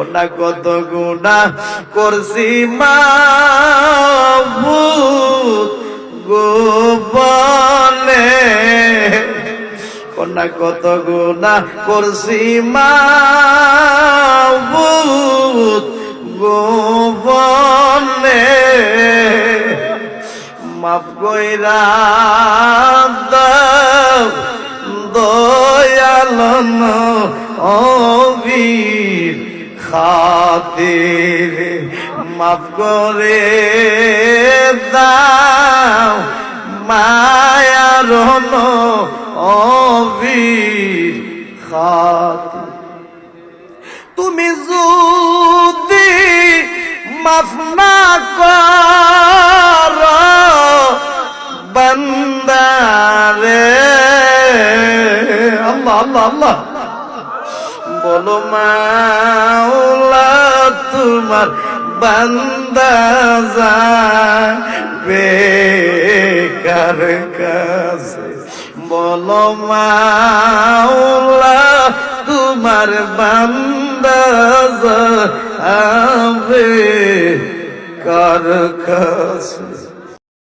ওনা কত গুণা করছি মা গোপনে কন্যা কত গুণা করছি মা গোপনে মাফ কইরা দয়ালন অবীর। খাতির মাফ করে দাও মায়ার অবীর খাতির। তুমি যদি মাফ না কর, বন্দারে, আল্লাহ আল্লাহ আল্লাহ। বলো মাওলা তোমার বান্দা যাবে কার বলো মাওলা তোমার বান্দা যাবে কার